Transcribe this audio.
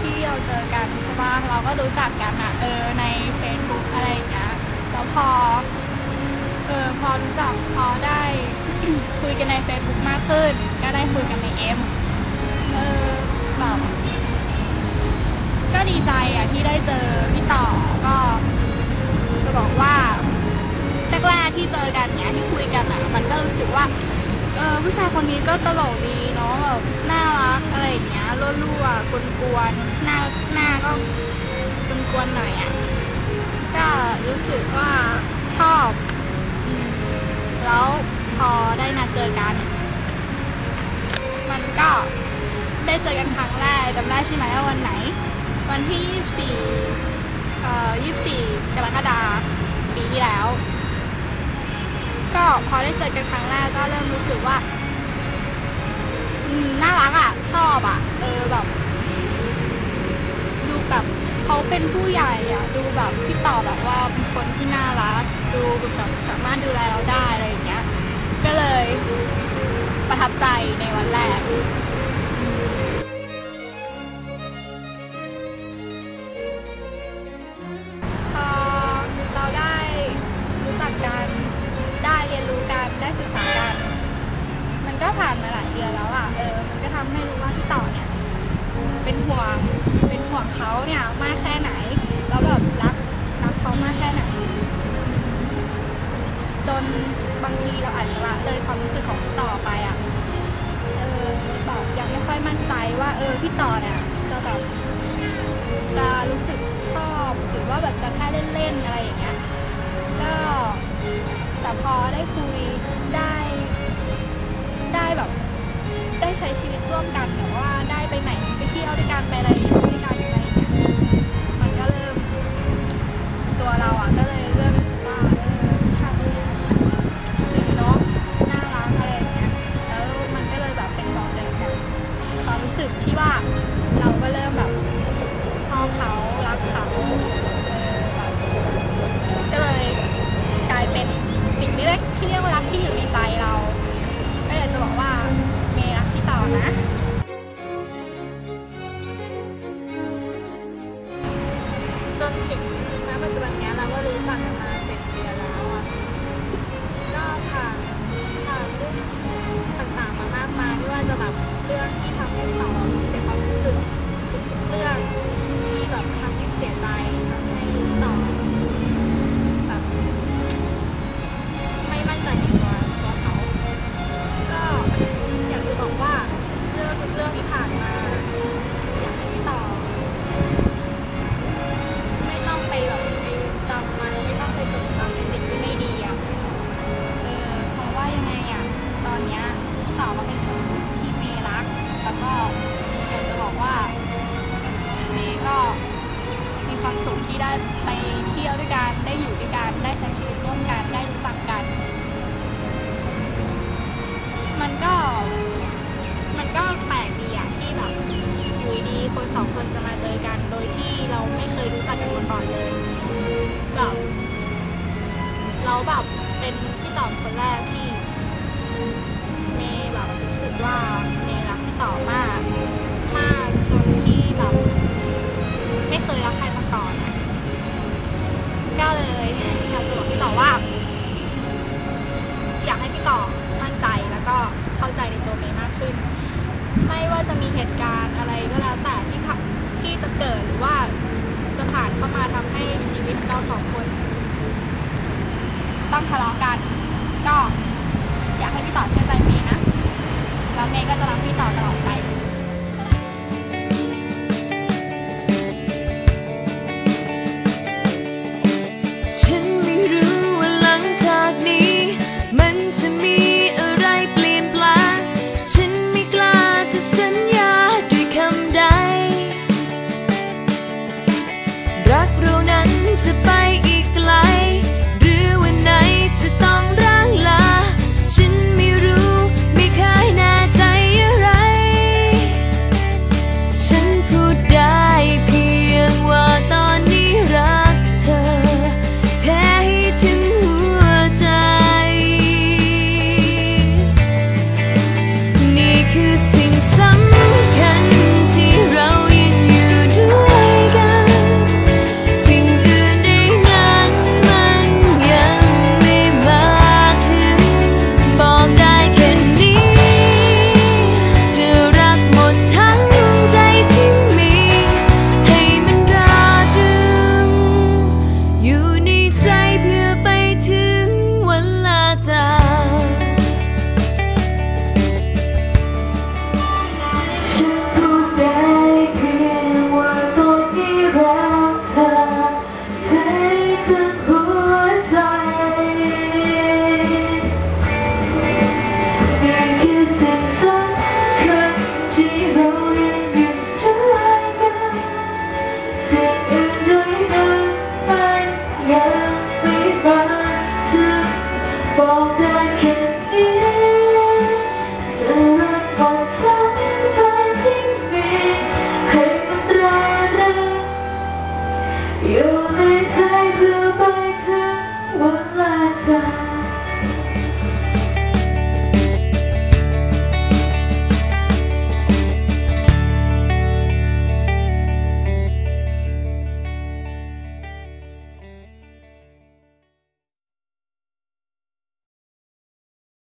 ที่เราเจอกันบ้างเราก็รู้จักกันอะเออในเฟซบุ๊กอะไรอย่างเงี้ยแล้วพอเออพอรู้จักพอได้ คุยกันในเฟซบุ๊กมากขึ้น ก็ได้คุยกันในเอ็มเออแบบก็ดีใจอะที่ได้เจอพี่ต่อก็จะบอกว่าแรกๆที่เจอกันเนี้ยที่คุยกันอะมันก็รู้สึกว่า เออผู้ชายคนนี้ก็ตลกดีเนาะแบบน่ารักอะไรอย่างเงี้ยรั่วๆกวนๆหน้าหน้าก็กวนๆหน่อยอะก็รู้สึกว่าชอบอืมแล้วพอได้นัดเจอกัน มันก็ได้เจอกันครั้งแรกจำได้ใช่ไหมว่าวันไหน วันที่ 24เอ่อ24กรกฎาคมปีที่แล้ว พอได้เจอกันครั้งแรกก็เริ่มรู้สึกว่า อืมน่ารักอะ ชอบอะ เออแบบ ดูแบบเขาเป็นผู้ใหญ่อะ ดูแบบพี่ต่อแบบว่าเป็นคนที่น่ารัก ดูแบบสามารถดูแลเราได้อะไรอย่างเงี้ย ก็เลยประทับใจในวันแรก ห่วง เป็นห่วงเขาเนี่ยมากแค่ไหน แล้วแบบรักรักเขามากแค่ไหน จนบางทีเราอาจจะละเลยความรู้สึกของพี่ต่อไปอะ เออแบบยังไม่ค่อยมั่นใจว่า เออพี่ต่อเนี่ยจะแบบจะรู้สึกชอบหรือว่าแบบจะแค่เล่นๆอะไรอย่างเงี้ย ก็แต่พอได้คุยได้ ได้แบบ ได้ใช้ชีวิตร่วมกันแบบ ด้วยการไปอะไร ที่ได้ไปเที่ยวด้วยกันได้อยู่ด้วยกันได้ใช้ชีวิตร่วมกันได้รู้จักกัน มันก็ มันก็แปลกดีอะที่แบบอยู่ดีคนสองคนจะมาเจอกัน โดยที่เราไม่เคยรู้จักกันมาก่อนเลยแบบเราแบบ ต้องทะเลาะกัน ก็อยากให้พี่ต่อเชื่อใจเมย์นะ แล้วเมย์ก็จะ